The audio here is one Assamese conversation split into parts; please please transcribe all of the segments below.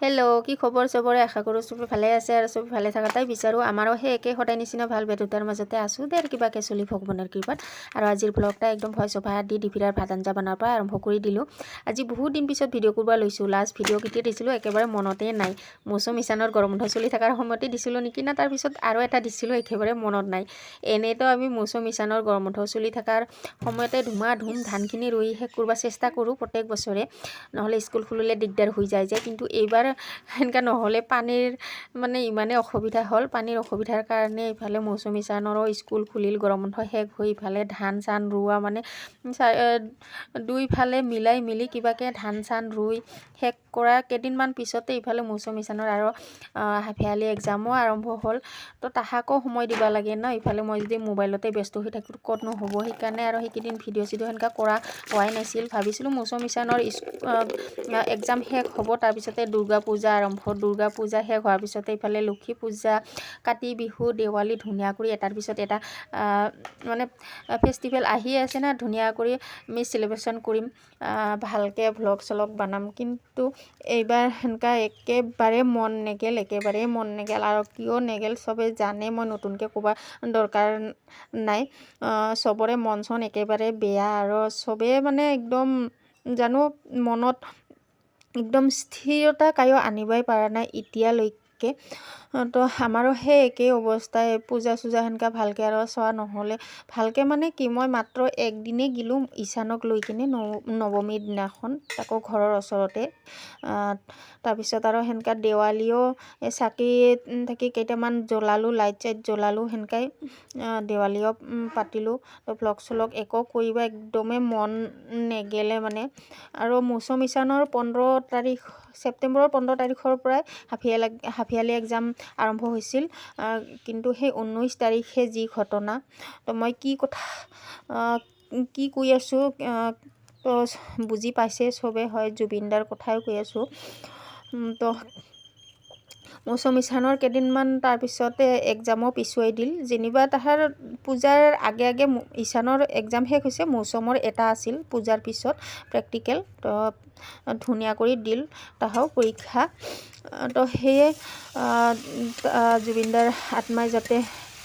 হেল্ল' কি খবৰ চবৰে? আশা কৰোঁ চবে ভালে আছে আৰু চবে ভালে থকাটাই বিচাৰোঁ আমাৰো সেই একে সদায় নিচিনা ভালো বেদুতাৰ মাজতে আছোঁ। দে কিবাকে চলি ভগৱানৰ কৃপাত আৰু আজিৰ ব্লগটা একদম ভয় চভা দি ডিভিৰাৰ ভাত আঞ্জা বনোৱাৰ পৰা আৰম্ভ কৰি দিলোঁ। আজি বহুত দিন পিছত ভিডিঅ' কৰিব লৈছোঁ। লাষ্ট ভিডিঅ' কেতিয়া দিছিলোঁ একেবাৰে মনতেই নাই। মৌচুম ইছানৰ গৰম বন্ধ চলি থকাৰ সময়তে দিছিলোঁ নেকি না তাৰপিছত আৰু এটা দিছিলোঁ একেবাৰে মনত নাই। এনেইতো আমি মৌচুম ইছানৰ গৰম বন্ধ চলি থকাৰ সময়তে ধুমা ধুম ধানখিনি ৰুই শেষ কৰিব চেষ্টা কৰোঁ প্ৰত্যেক বছৰে। নহ'লে স্কুল খুলিলে দিগদাৰ হৈ যায় যে। কিন্তু এইবাৰ সেনেকৈ নহ'লে পানীৰ মানে ইমানেই অসুবিধা হ'ল। পানীৰ অসুবিধাৰ কাৰণে ইফালে মৌচুমী চানৰো স্কুল খুলিল গৰম বন্ধ শেষ হৈ ইফালে ধান চান ৰোৱা মানে দুইফালে মিলাই মিলি কিবাকৈ ধান চান ৰুই শেষ কৰা কেইদিনমান পিছতে ইফালে মৌচুমী চানৰ আৰু হাফিয়ালি এক্সামো আৰম্ভ হ'ল। তো তাহাকো সময় দিব লাগে ন? ইফালে মই যদি মোবাইলতে ব্যস্ত হৈ থাকোঁ ক'তনো হ'ব? সেইকাৰণে আৰু সেইকেইদিন ভিডিঅ' চিডিঅ' সেনেকৈ কৰা হোৱাই নাছিল। ভাবিছিলোঁ মৌচুমী চানৰ এক্সাম শেষ হ'ব তাৰপিছতে দুৰ্গা পূজা আৰম্ভ দুৰ্গা পূজা শেষ হোৱাৰ পিছতে ইফালে লক্ষী পূজা কাতি বিহু দেৱালী ধুনীয়া কৰি এটাৰ পিছত এটা মানে ফেষ্টিভেল আহি আছে না ধুনীয়া কৰি আমি চেলিব্ৰেশ্যন কৰিম। ভালকৈ ভ্লগ চলগ বনাম। কিন্তু এইবাৰ সেনেকুৱা একেবাৰে মন নেগেল একেবাৰে মন নেগেল। আৰু কিয় নেগেল চবে জানে মই নতুনকৈ ক'ব দৰকাৰ নাই। চবৰে মন চন একেবাৰে বেয়া আৰু চবেই মানে একদম জানো মনত একদম স্থিৰতা কায়ো আনিবই পৰা নাই এতিয়ালৈকে। তো আমাৰো সেই একেই অৱস্থাই পূজা চূজা সেনেকৈ ভালকৈ আৰু চোৱা নহ'লে। ভালকৈ মানে কি মই মাত্ৰ একদিনেই গিলোঁ ঈশানক লৈ কিনে নৱমীৰ দিনাখন তাকো ঘৰৰ ওচৰতে। তাৰপিছত আৰু সেনেকৈ দেৱালীও চাকি থাকি কেইটামান জ্বলালোঁ লাইট চাইট জ্বলালোঁ সেনেকৈ দেৱালীও পাতিলোঁ। তো ভ্লগ চলগ একো কৰিব একদমেই মন নেগেলে মানে। আৰু মৌচুম ইছানৰ পোন্ধৰ তাৰিখ ছেপ্টেম্বৰৰ পোন্ধৰ তাৰিখৰ পৰাই হাফিয়াল হাফিয়ালি এক্সাম আৰম্ভ হৈছিল। কিন্তু সেই ঊনৈছ তাৰিখে যি ঘটনা তো মই কি কথা কি কৈ আছোঁ তো বুজি পাইছে চবে হয় জুবিনদাৰ কথাই কৈ আছোঁ। তো মৌচুম ইছানৰ কেইদিনমান তাৰপিছতে এক্সামো পিছুৱাই দিল। যেনিবা তাহাৰ পূজাৰ আগে আগে ঈশানৰ এক্সাম শেষ হৈছে মৌচুমৰ এটা আছিল পূজাৰ পিছত প্ৰেক্টিকেল তো ধুনীয়া কৰি দিল তাহাও পৰীক্ষা। তো সেয়ে জুবিনদাৰ আত্মাই যাতে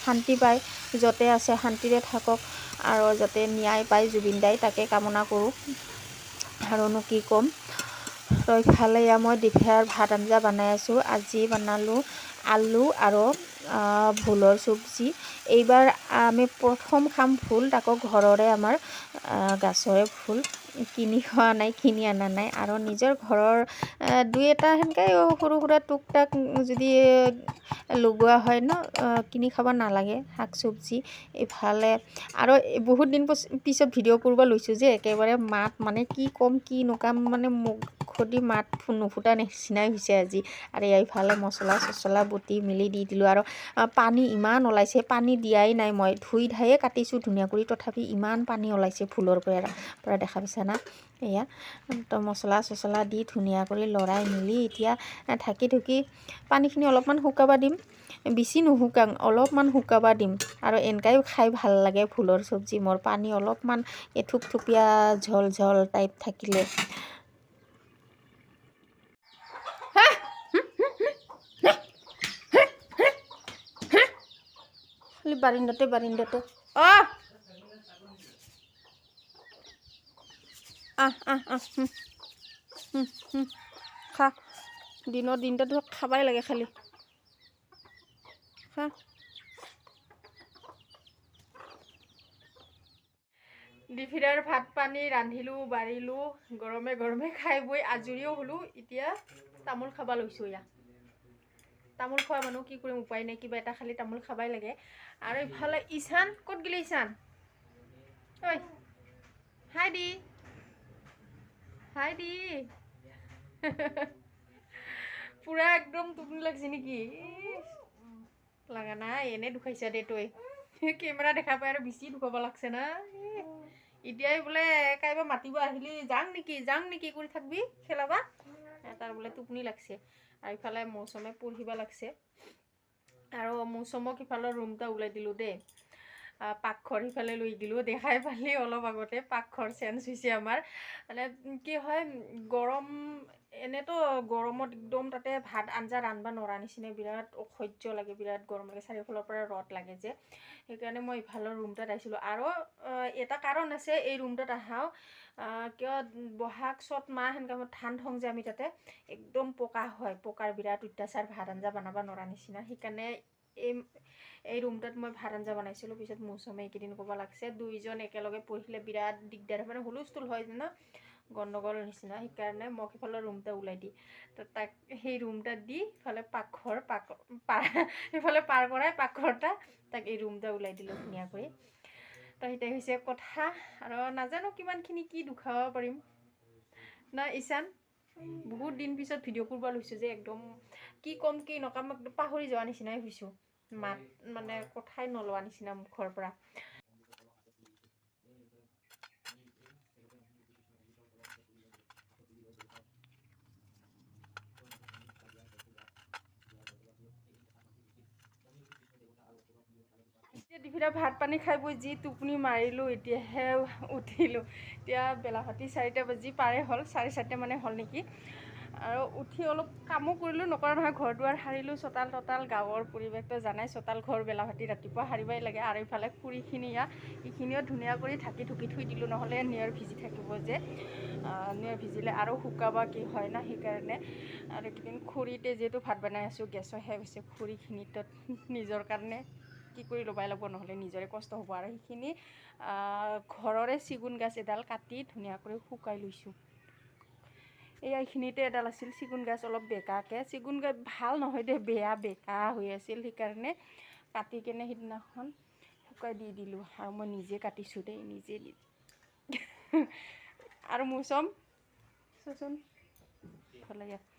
শান্তি পায় য'তে আছে শান্তিৰে থাকক আৰু যাতে ন্যায় পায় জুবিনদাই তাকে কামনা কৰোঁ। আৰুনো কি ক'ম। তো ইফালে এয়া মই ডিফেয়াৰ ভাত আঞ্জা বনাই আছোঁ। আজি বনালোঁ আলু আৰু ভোলৰ চব্জি। এইবাৰ আমি প্ৰথম খাম ভোল তাকো ঘৰৰে আমাৰ গাছৰে ভোল। কিনি খোৱা নাই কিনি অনা নাই। আৰু নিজৰ ঘৰৰ দুই এটা সেনেকৈ সৰু সুৰা টুক টাক যদি লগোৱা হয় ন কিনি খাব নালাগে শাক চব্জি ইফালে। আৰু বহুত দিন পছ- পিছত ভিডিঅ' কৰিব লৈছোঁ যে একেবাৰে মাত মানে কি ক'ম কি নকাম মানে মুখেদি মাত নুফুটা নিচিনাই হৈছে আজি। আৰু, এইফালে মছলা চছলা বটি মেলি দি দিলোঁ আৰু পানী ইমান ওলাইছে, পানী দিয়াই নাই মই। ধুই ধায়ে কাটিছোঁ ধুনীয়া কৰি, তথাপি ইমান পানী ওলাইছে ফুলৰ পৰা পৰা দেখা পাইছা না? এয়া, তো, মছলা চছলা দি ধুনীয়া কৰি লৰাই মেলি এতিয়া ঢাকি ঢুকি পানীখিনি অলপমান শুকাব দিম। বেছি নুশুকাং, অলপমান শুকাব দিম। আৰু এনেকাই খাই ভালো লাগে ফুলৰ চব্জি। মোৰ পানী অলপমান এই থুপথুপীয়া ঝল ঝল টাইপ থাকিলে। খালি বাৰিণ্ডাতে বাৰিণ্ডাতে। অ আহ আহ আহ খা দিনৰ দিনটাতো খাবাই লাগে খালি। খা। ডিভিৰাৰ ভাত পানী ৰান্ধিলোঁ বাঢ়িলোঁ গৰমে গৰমে খাই বৈ আজৰিও হ'লোঁ এতিয়া তামোল খাব লৈছোঁ এয়া। তামোল খোৱা মানুহ, কি কৰিম, উপায় নাই, কিবা এটা খালি তামোল খাবাই লাগে। আৰু ইফালে ঈশান, ক'ত গ'লি ঈশান? ঐ, হাই দি। হাই দি। পুৰা একদম টোপনি লাগছে নেকি? লাগা নাই, এনে দুখাইছা দে তই। কেমেৰা দেখা পাই আৰু বেছি দুখাব লাগছে না। এতিয়াই বোলে কাইবা মাতিব আহিলি, যাং নেকি যাং নেকি কৰি থাকবি, খেলাবা। তাৰ বোলে টোপনি লাগছে। আৰু ইফালে মৌচুমে পঢ়িব লাগছে। আৰু মৌচুমক ইফালৰ ৰুম এটা ওলাই দিলোঁ দেই। পাকঘৰ সিফালে লৈ গ'লোঁ দেখাই পালি অলপ আগতে পাকঘৰ চেঞ্জ হৈছে আমাৰ। মানে কি হয় গৰম এনেতো গৰমত একদম তাতে ভাত আঞ্জা ৰান্ধবা নোৱাৰা নিচিনা বিৰাট অসহ্য লাগে বিৰাট গৰম লাগে। চাৰিওফালৰ পৰা ৰদ লাগে যে। সেইকাৰণে মই ইফালৰ ৰুমটোত আহিছিলোঁ। আৰু এটা কাৰণ আছে এই ৰুমটোত আহাও আহ, কিয় বহাগ চ'ত মাহ সেনেকুৱা ধান থওঁ যে আমি তাতে একদম পকা হয়। পকাৰ বিৰাট অত্যাচাৰ ভাত আঞ্জা বনাব নোৱাৰা নিচিনা। সেইকাৰণে এই এই ৰুমটোত মই ভাত আঞ্জা বনাইছিলোঁ। পিছত মৌচুমে এইকেইদিন ক'ব লাগছে। দুইজন একেলগে পঢ়িলে বিৰাট দিগদাৰ মানে হুলস্থুল হয় ন? গণ্ডগোল নিচিনা সেইকাৰণে মোক সিফালৰ ৰুমটা ওলাই দি তাক সেই ৰুমটা দি ইফালে পাকঘৰ পাক পাৰ সিফালে পাৰ কৰাই পাকঘৰটা তাক এই ৰুমটা ওলাই দিলোঁ ধুনীয়াকৈ। তো সেইটাই হৈছে কথা আৰু নাজানো কিমানখিনি কি দুখাব পাৰিম। না ঈশান বহুত দিন পিছত ভিডিঅ' কৰিব লৈছোঁ যে একদম কি ক'ম কি নকম একদম পাহৰি যোৱা নিচিনাই হৈছোঁ। মাত মানে কথাই নলোৱা নিচিনা মুখৰ পৰা। ডিভিৰা ভাত পানী খাই বৈ যি টোপনি মাৰিলোঁ এতিয়াহে উঠিলোঁ। এতিয়া বেলা ভাতি চাৰিটা বাজি পাৰে হ'ল চাৰে চাৰিটা মানে হ'ল নেকি। আৰু উঠি অলপ কামো কৰিলোঁ নকৰা নহয় ঘৰ দুৱাৰ সাৰিলোঁ চোতাল ততাল গাঁৱৰ পৰিৱেশটো জানাই চোতাল ঘৰ বেলা ভাতি ৰাতিপুৱা সাৰিবই লাগে আৰু ইফালে খুৰীখিনি ইয়াত এইখিনিও ধুনীয়া কৰি ঢাকি ঢুকি থৈ দিলোঁ নহ'লে নিয়ৰ ভিজি থাকিব যে। নিয়ৰ ভিজিলে আৰু শুকাব কি হয় না সেইকাৰণে। আৰু এইকেইদিন খৰিতে যিহেতু ভাত বনাই আছোঁ গেছো শেষ হৈছে খৰিখিনিত নিজৰ কাৰণে কি কৰি ল'বাই ল'ব নহ'লে নিজৰে কষ্ট হ'ব আৰু সেইখিনি ঘৰৰে চিগুন গছ এডাল কাটি ধুনীয়াকৈ শুকাই লৈছোঁ। এয়া এইখিনিতে এডাল আছিল চিগুন গছ অলপ বেকাকৈ। চিগুন গছ ভাল নহয় দে বেয়া বেকা হৈ আছিল সেইকাৰণে কাটি কেনে সিদিনাখন শুকাই দি দিলোঁ আৰু মই নিজে কাটিছোঁ দেই নিজে নিজে আৰু মৌচম চোৱাচোন। ইফালে ইয়াত হয়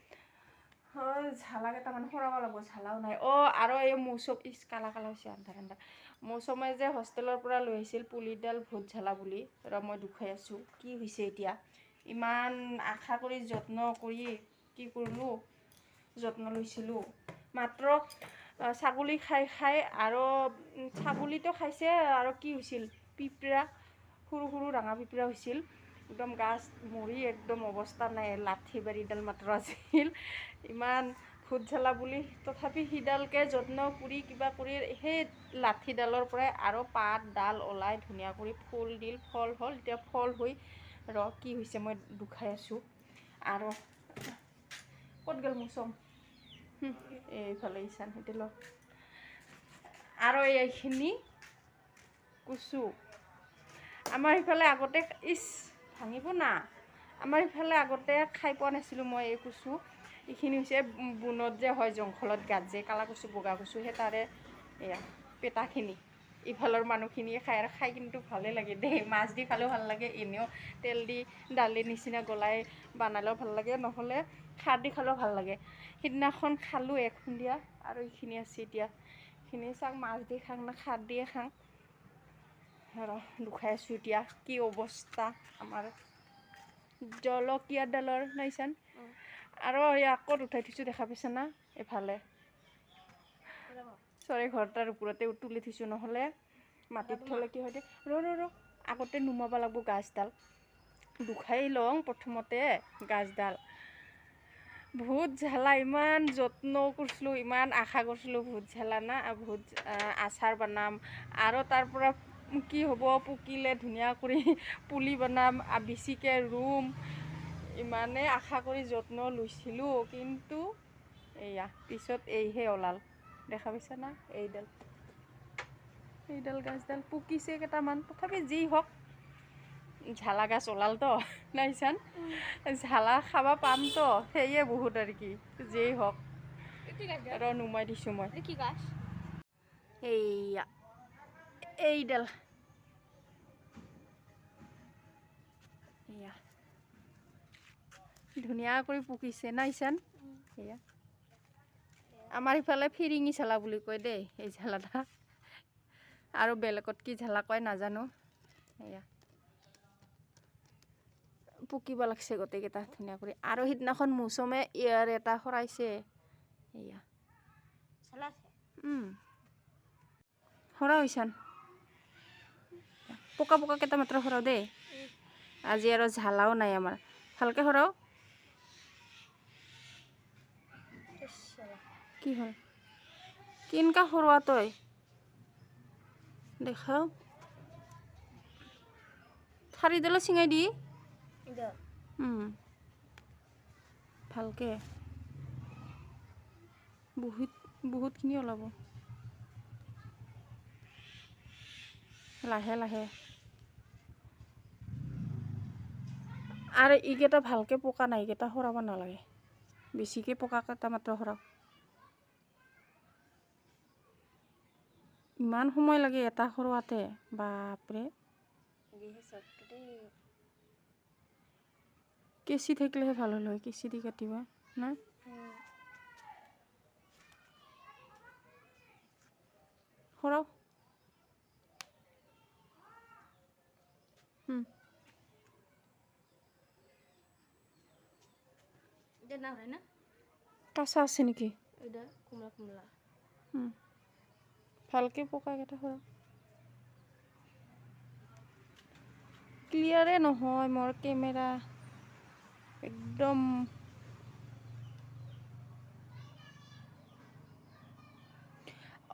ঝালা কেইটামান সৰাব লাগিব ঝালাও নাই। অঁ আৰু এই মৌচম ইচ কালা কালা হৈছে আন্ধাৰ আন্ধাৰ। মৌচমে যে হোষ্টেলৰ পৰা লৈ আহিছিল পুলিডাল ভোট ঝালা বুলি ৰ মই দুখাই আছোঁ। কি হৈছে এতিয়া? ইমান আশা কৰি যত্ন কৰি কি কৰিলোঁ? যত্ন লৈছিলোঁ। মাত্ৰ ছাগলী খাই খাই আৰু ছাগলীটো খাইছে আৰু কি হৈছিল? পিঁপৰা সৰু সৰু ডাঙৰ পিঁপৰা হৈছিল। একদম গাছ মৰি একদম অৱস্থা নাই লাঠি বাৰীডাল মাত্ৰ আছিল। ইমান ভোট জ্বালা বুলি তথাপি সিডালকে যত্ন কৰি কিবা কৰি সেই লাঠিডালৰ পৰাই আৰু পাত ডাল ওলাই ধুনীয়া কৰি ফুল দিল ফল হ'ল। এতিয়া ফল হৈ ৰ কি হৈছে মই দুখাই আছোঁ। আৰু ক'ত গ'ল মৌচম এইফালে ইচান সেইটো ল। আৰু এইখিনি কুচু। আমাৰ ইফালে আগতে ইচ ভাঙিব না আমাৰ ইফালে আগতে খাই পোৱা নাছিলোঁ মই এই কচু। এইখিনি হৈছে বুনত যে হয় জংঘলত গাত যে কালা কচু বগা কচু সেই তাৰে এয়া পেটাখিনি। ইফালৰ মানুহখিনিয়ে খাই আৰু খাই কিন্তু ভালেই লাগে দেই। মাছ দি খালেও ভাল লাগে এনেও তেল দি দালি নিচিনা গলাই বনালেও ভাল লাগে নহ'লে খাৰ দি খালেও ভাল লাগে। সিদিনাখন খালোঁ এক খুন্দিয়া আৰু এইখিনি আছে এতিয়া। এইখিনি চাওক মাছ দি খাওঁ না খাৰ দিয়ে খাওঁ। দুখাই আছোঁ এতিয়া কি অৱস্থা আমাৰ। জলকীয়াডালৰ নাইচান আৰু ইয়াক ক'ত উঠাই থৈছোঁ দেখা পাইছা না? এইফালে। চৰাই ঘৰটাৰ ওপৰতে তুলি থৈছোঁ নহ'লে মাটিত থ'লে কি হয় দে? ৰ ৰ ৰ আগতে নুমাব লাগিব গাছডাল। দুখাই লওঁ প্ৰথমতে গাছডাল। ভোট ঝালা ইমান যত্ন কৰিছিলোঁ ইমান আশা কৰিছিলোঁ ভোট ঝালা না আহ, আচাৰ বনাম। আৰু তাৰ পৰা কি হ'ব পকিলে ধুনীয়া কৰি পুলি বনাম বেছিকৈ ৰুম। ইমানেই আশা কৰি যত্ন লৈছিলোঁ কিন্তু এয়া পিছত এইহে ওলাল। দেখা পাইছা না? এইডাল। এইডাল গাছডাল পকিছে কেইটামান। তথাপি যি হওক ঝালা গাছ ওলালতো নাইচান ঝালা খাব পামতো সেয়ে বহুত আৰু কি যেই হওক। ৰ নুমাই দিছোঁ মই। কি এইয়া এইডাল এয়া ধুনীয়া কৰি পকিছে নাইচান এয়া আমাৰ ইফালে ফিৰিঙি ঝালা বুলি কয় দেই এই ঝালাটা। আৰু বেলেগত কি ঝালা কয় নাজানো। এয়া পকিব লাগছে গোটেইকেইটা ধুনীয়া কৰি। আৰু সিদিনাখন মৌচুমে ইয়াৰ এটা সৰাইছে। এয়া সৰা হৈছান? পকা পকা কেইটা মাত্ৰ সৰাও দেই। আজি আৰু ঝালাও নাই আমাৰ। ভালকৈ সৰাও কি হ'ল? কিনকা সৰোৱা তই? দেখাও। ঠাৰিডালো চিঙাই দি। ভালকে। বহুত বহুতখিনি ওলাব। লাহে লাহে। আৰু এইকেইটা ভালকে পকা নাই এইকেইটা সৰাব নালাগে। বেছিকৈ পকা কেইটা মাত্ৰ সৰাও ইমান সময় লাগে এটা সৰোৱাতে বাপৰে। কেঁচি থাকিলেহে ভাল হ'ল হয় কেঁচি দি কাটিবা না? সৰাও হুম কাঁচা আছে নেকি হুম। ভালকে পকাকেইটা সৰা ক্লিয়াৰে নহয় মোৰ কেমেৰা একদম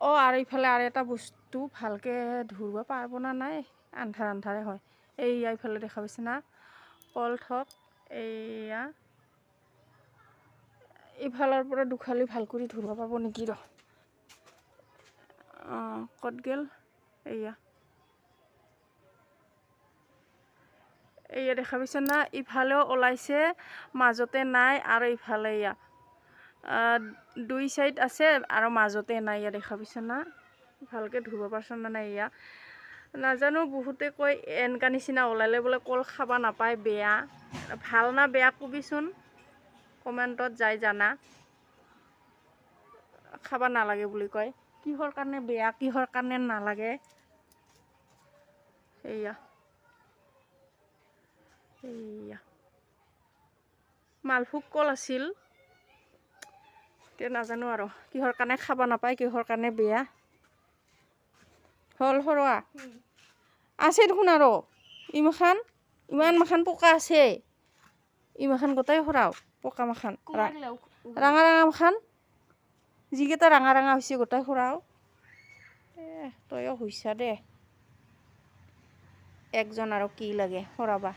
অঁ আৰু ইফালে আৰু এটা বস্তু ভালকে ধৰিব পাৰব না নাই আন্ধাৰ আন্ধাৰে হয় এইয়া ইফালে দেখা পাইছে না কল থক এইয়া ইফালৰ পৰা দুখালি ভাল কৰি ধৰিব পাব নেকি ৰ? ক'ত গেল? এইয়া। এইয়া দেখা পাইছে না? ইফালেও ওলাইছে মাজতে নাই আৰু ইফালে এয়া দুই চাইড আছে আৰু মাজতে নাই ইয়া দেখা পাইছে না? ভালকৈ ধুব পাৰছ না নাই ইয়া নাজানো বহুতে কয় এনেকা নিচিনা ওলালে বোলে কল খাব নাপায় বেয়া। ভাল না বেয়া কবিচোন। কমেণ্টত যাই জানা। খাব নালাগে বুলি কয়। কিহৰ কাৰণে বেয়া, কিহৰ কাৰণে নালাগে? এইয়া। এইয়া। মালভোগ কল আছিল। এতিয়া নাজানো আৰু। কিহৰ কাৰণে খাব নাপায়, কিহৰ কাৰণে বেয়া? হ'ল, সৰোৱা। আছে দেখোন আৰু। ইমাখান, ইমান মাখান পকা আছে। ইমাখান গোটাই সৰাও। পকা মাখান ৰাঙা ৰাঙা মাখান যিকেইটা ৰাঙা ৰাঙা হৈছে গোটাই সৰাও। এ তয়ো হৈছা দে। একজন আৰু কি লাগে সৰাবা।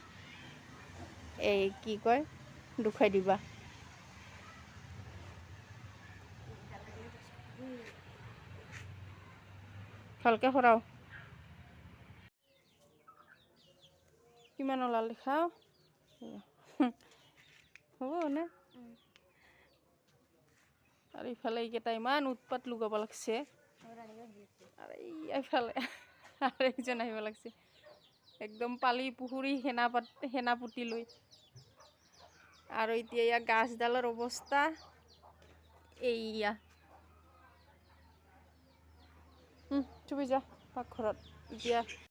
এই কি কয় দুখাই দিবা। ভালকে সৰাও। কিমান ওলাল দেখাও? এয়া। হ'ব নে আৰু ইফালে এইকেইটা ইমান উৎপাত লগাব লাগছে। এই এইফালে আৰু একজন আহিব লাগছে। একদম পালি পুখুৰী সেনা পাত, সেনা পুতি লৈ। আৰু এতিয়া ইয়াৰ গাছডালৰ অৱস্থা এইয়া। তুমি যা পাকঘৰত। এতিয়া